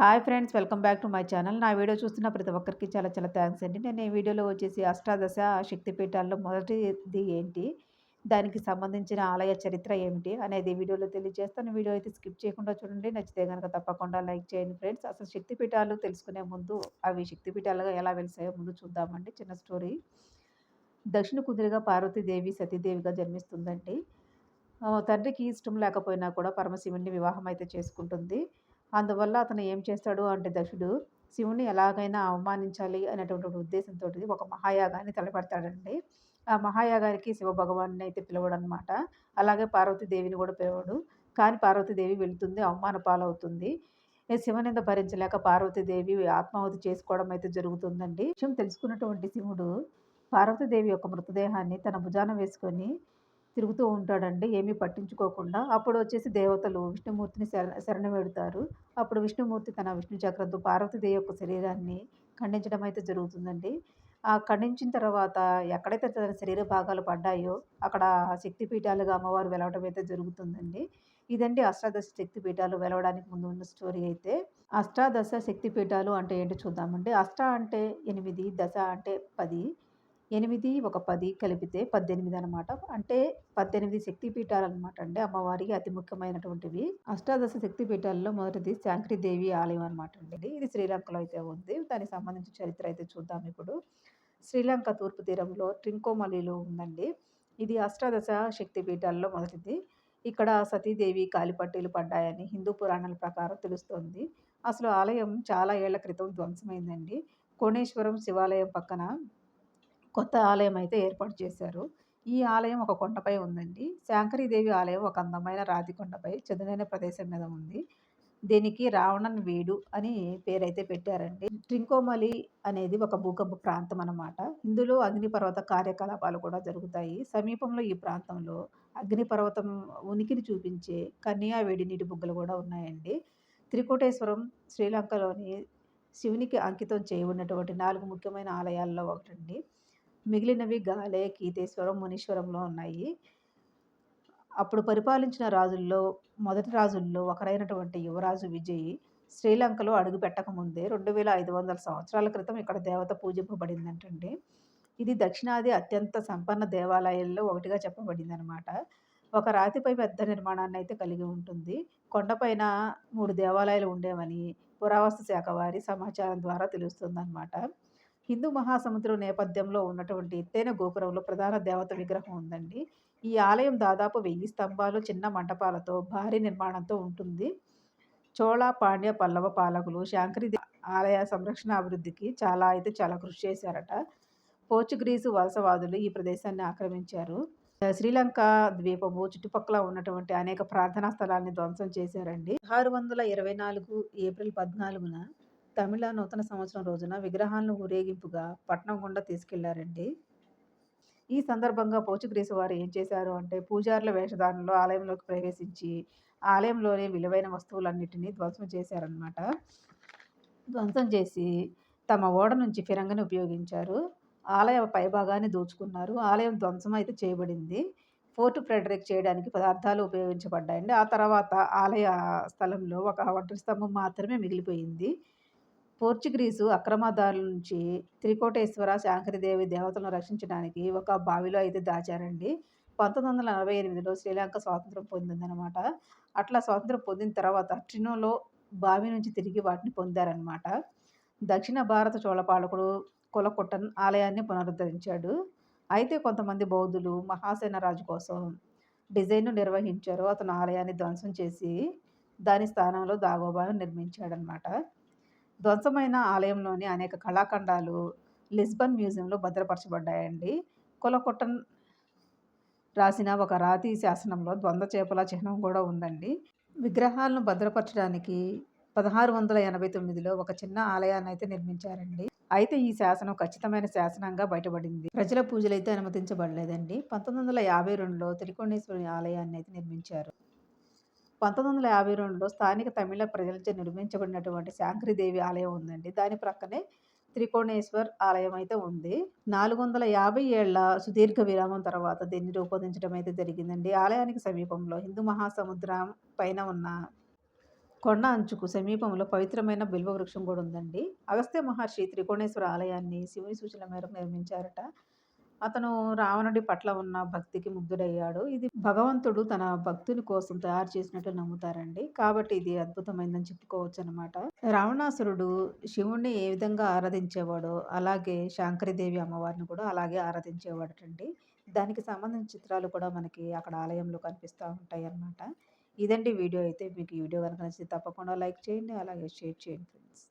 Hi friends welcome back to my channel. నా video చూస్తున్న ప్రతి ఒక్కరికి చాలా చాలా థ్యాంక్స్ అండి. నేను ఈ వీడియోలో వచ్చేసి అష్టాదశ శక్తిపీఠాల్లో మొదటిది ఏంటి? దానికి సంబంధించిన ఆలయ చరిత్ర ఏమిటి అనేది వీడియోలో తెలియజేస్తాను. వీడియో అయితే స్కిప్ చేయకుండా చూడండి. నచ్చితే కనుక తప్పకుండా లైక్ చేయండి ఫ్రెండ్స్. అసలు శక్తిపీఠాలు తెలుసుకునే ముందు అవి శక్తిపీఠాలుగా ఎలా వెలిసాయో ముందు చూద్దామండి. చిన్న స్టోరీ. దక్షిణ కుదిరిగా పార్వతీదేవి సతీదేవిగా జన్మిస్తుందండి. తండ్రికి ఇష్టం లేకపోయినా కూడా పరమశివుని వివాహం అయితే చేసుకుంటుంది. అందువల్ల అతను ఏం చేస్తాడు అంటే దక్షుడు శివుని ఎలాగైనా అవమానించాలి అనేటువంటి ఉద్దేశంతో ఒక మహాయాగాన్ని తలపెడతాడండి. ఆ మహాయాగానికి శివభగవాన్ని అయితే పిలవడు అనమాట అలాగే పార్వతీదేవిని కూడా పిలవడు. కానీ పార్వతీదేవి వెళుతుంది అవమాన పాలవుతుంది. శివనింద భరించలేక పార్వతీదేవి ఆత్మాహుతి చేసుకోవడం అయితే జరుగుతుందండి. విషయం తెలుసుకున్నటువంటి శివుడు పార్వతీదేవి యొక్క మృతదేహాన్ని తన భుజాన వేసుకొని తిరుగుతూ ఉంటాడండి. ఏమీ పట్టించుకోకుండా. అప్పుడు వచ్చేసి దేవతలు విష్ణుమూర్తిని శరణ శరణ అప్పుడు విష్ణుమూర్తి తన విష్ణు చక్రంతో పార్వతీదేవి యొక్క శరీరాన్ని ఖండించడం అయితే జరుగుతుందండి. ఆ ఖండించిన తర్వాత ఎక్కడైతే తన శరీర భాగాలు పడ్డాయో అక్కడ శక్తిపీఠాలుగా అమ్మవారు వెలవడం అయితే జరుగుతుందండి. ఇదండి అష్టాదశ శక్తిపీఠాలు వెలవడానికి ముందు ఉన్న స్టోరీ అయితే. అష్టాదశ శక్తిపీఠాలు అంటే ఏంటో చూద్దామండి. అష్ట అంటే ఎనిమిది దశ అంటే పది. ఎనిమిది ఒక పది కలిపితే పద్దెనిమిది అనమాట. అంటే పద్దెనిమిది శక్తి పీఠాలు అనమాట అండి అమ్మవారికి అతి ముఖ్యమైనటువంటివి. అష్టాదశ శక్తి పీఠాలలో మొదటిది దేవి ఆలయం అనమాట అండి. ఇది శ్రీలంకలో అయితే ఉంది. దానికి సంబంధించిన చరిత్ర అయితే చూద్దాం ఇప్పుడు. శ్రీలంక తూర్పు తీరంలో ట్రింకోమలిలో ఉందండి. ఇది అష్టాదశ శక్తి పీఠాలలో మొదటిది. ఇక్కడ సతీదేవి కాలిపట్టీలు పడ్డాయని హిందూ పురాణాల ప్రకారం తెలుస్తోంది. అసలు ఆలయం చాలా ఏళ్ళ క్రితం ధ్వంసమైందండి. కోణేశ్వరం శివాలయం పక్కన కొత్త ఆలయం అయితే ఏర్పాటు చేశారు. ఈ ఆలయం ఒక కొండపై ఉందండి. శాంకరీదేవి ఆలయం ఒక అందమైన రాతి కొండపై చదునైన ప్రదేశం మీద ఉంది. దీనికి రావణన్ వీడు అని పేరైతే పెట్టారండి. ట్రింకోమలి అనేది ఒక భూకంప ప్రాంతం అన్నమాట. ఇందులో అగ్నిపర్వత కార్యకలాపాలు కూడా జరుగుతాయి. సమీపంలో ఈ ప్రాంతంలో అగ్నిపర్వతం ఉనికిని చూపించే కన్యా వేడి నీటి బుగ్గలు కూడా ఉన్నాయండి. త్రికోటేశ్వరం శ్రీలంకలోని శివునికి అంకితం చేయబడినటువంటి నాలుగు ముఖ్యమైన ఆలయాల్లో ఒకటండి. మిగిలినవి గాలే కీతేశ్వరం మునీశ్వరంలో ఉన్నాయి. అప్పుడు పరిపాలించిన రాజుల్లో మొదటి రాజుల్లో ఒకరైనటువంటి యువరాజు విజయ్ శ్రీలంకలో అడుగు పెట్టకముందే రెండు వేల ఐదు వందల సంవత్సరాల క్రితం ఇక్కడ దేవత పూజింపబడిందంటండి. ఇది దక్షిణాది అత్యంత సంపన్న దేవాలయాల్లో ఒకటిగా చెప్పబడింది అనమాట ఒక రాతిపై పెద్ద నిర్మాణాన్ని అయితే కలిగి ఉంటుంది. కొండపైన మూడు దేవాలయాలు ఉండేవని పురావస్తు శాఖ వారి సమాచారం ద్వారా తెలుస్తుందన్నమాట హిందూ మహాసముద్రం నేపథ్యంలో ఉన్నటువంటి ఎత్తైన గోపురంలో ప్రధాన దేవత విగ్రహం ఉందండి. ఈ ఆలయం దాదాపు వెయ్యి స్తంభాలు చిన్న మంటపాలతో భారీ నిర్మాణంతో ఉంటుంది. చోళ పాండ్య పల్లవ పాలకులు శాంకరి ఆలయ సంరక్షణ అభివృద్ధికి చాలా అయితే చాలా కృషి చేశారట. పోర్చుగీసు వలసవాదులు ఈ ప్రదేశాన్ని ఆక్రమించారు. శ్రీలంక ద్వీపము చుట్టుపక్కల ఉన్నటువంటి అనేక ప్రార్థనా స్థలాన్ని ధ్వంసం చేశారండి. ఆరు వందల ఇరవై నాలుగు ఏప్రిల్ పద్నాలుగున తమిళ నూతన సంవత్సరం రోజున విగ్రహాలను ఊరేగింపుగా పట్నం గుండా తీసుకెళ్ళారండి. ఈ సందర్భంగా పోర్చుగీసు వారు ఏం చేశారు అంటే పూజారుల వేషధారణలో ఆలయంలోకి ప్రవేశించి ఆలయంలోనే విలువైన వస్తువులన్నిటినీ ధ్వంసం చేశారనమాట ధ్వంసం చేసి తమ ఓడ నుంచి ఫిరంగిని ఉపయోగించారు. ఆలయ పైభాగాన్ని దోచుకున్నారు. ఆలయం ధ్వంసం అయితే చేయబడింది. ఫోర్ట్ ఫ్రెడరిక్ చేయడానికి పదార్థాలు ఉపయోగించబడ్డాయండి. ఆ తర్వాత ఆలయ స్థలంలో ఒక ఒంటరి స్తంభం మాత్రమే మిగిలిపోయింది. పోర్చుగీసు అక్రమదారుల నుంచి త్రికోటేశ్వర శాంకరిదేవి దేవతలను రక్షించడానికి ఒక బావిలో అయితే దాచారండి. పంతొమ్మిది వందల నలభై ఎనిమిదిలో శ్రీలంక స్వాతంత్రం పొందిందనమాట అట్లా స్వాతంత్రం పొందిన తర్వాత ట్రినోలో బావి నుంచి తిరిగి వాటిని పొందారనమాట దక్షిణ భారత చోళపాలకుడు కులకొట్టన్ ఆలయాన్ని పునరుద్ధరించాడు. అయితే కొంతమంది బౌద్ధులు మహాసేన రాజు కోసం డిజైన్ను నిర్వహించారు. అతను ఆలయాన్ని ధ్వంసం చేసి దాని స్థానంలో దాగోబాను నిర్మించాడనమాట ధ్వంసమైన ఆలయంలోని అనేక కళాఖండాలు లిస్బన్ మ్యూజియంలో భద్రపరచబడ్డాయండి. కొలకొట్టన్ రాసిన ఒక రాతి శాసనంలో ద్వంద్వ చేపల చిహ్నం కూడా ఉందండి. విగ్రహాలను భద్రపరచడానికి పదహారు వందల ఎనభై తొమ్మిదిలో ఒక చిన్న ఆలయాన్ని అయితే నిర్మించారండి. అయితే ఈ శాసనం ఖచ్చితమైన శాసనంగా బయటపడింది. ప్రజల పూజలు అయితే అనుమతించబడలేదండి. పంతొమ్మిది వందల యాభై రెండులో త్రికోణేశ్వరి ఆలయాన్ని అయితే నిర్మించారు. పంతొమ్మిది వందల యాభై రెండులో స్థానిక తమిళ ప్రజలచే నిర్మించబడినటువంటి శాంక్రీదేవి ఆలయం ఉందండి. దాని ప్రక్కనే త్రికోణేశ్వర్ ఆలయం అయితే ఉంది. నాలుగు వందల యాభై ఏళ్ళ సుదీర్ఘ విరామం తర్వాత దీన్ని రూపొందించడం అయితే జరిగిందండి. ఆలయానికి సమీపంలో హిందూ మహాసముద్రం పైన ఉన్న కొండ అంచుకు సమీపంలో పవిత్రమైన బిల్వ వృక్షం కూడా ఉందండి. అగస్త్య మహర్షి త్రికోణేశ్వర ఆలయాన్ని శివుని సూచన మేరకు నిర్మించారట. అతను రావణుడి పట్ల ఉన్న భక్తికి ముగ్ధుడయ్యాడు. ఇది భగవంతుడు తన భక్తుని కోసం తయారు చేసినట్టు నమ్ముతారండి. కాబట్టి ఇది అద్భుతమైందని చెప్పుకోవచ్చు అనమాట రావణాసురుడు శివుణ్ణి ఏ విధంగా ఆరాధించేవాడో అలాగే శాంకరిదేవి అమ్మవారిని కూడా అలాగే ఆరాధించేవాడటండి. దానికి సంబంధించిన చిత్రాలు కూడా మనకి అక్కడ ఆలయంలో కనిపిస్తూ ఉంటాయి అన్నమాట ఇదండి వీడియో అయితే. మీకు వీడియో కనుక నచ్చితే తప్పకుండా లైక్ చేయండి అలాగే షేర్ చేయండి ఫ్రెండ్స్.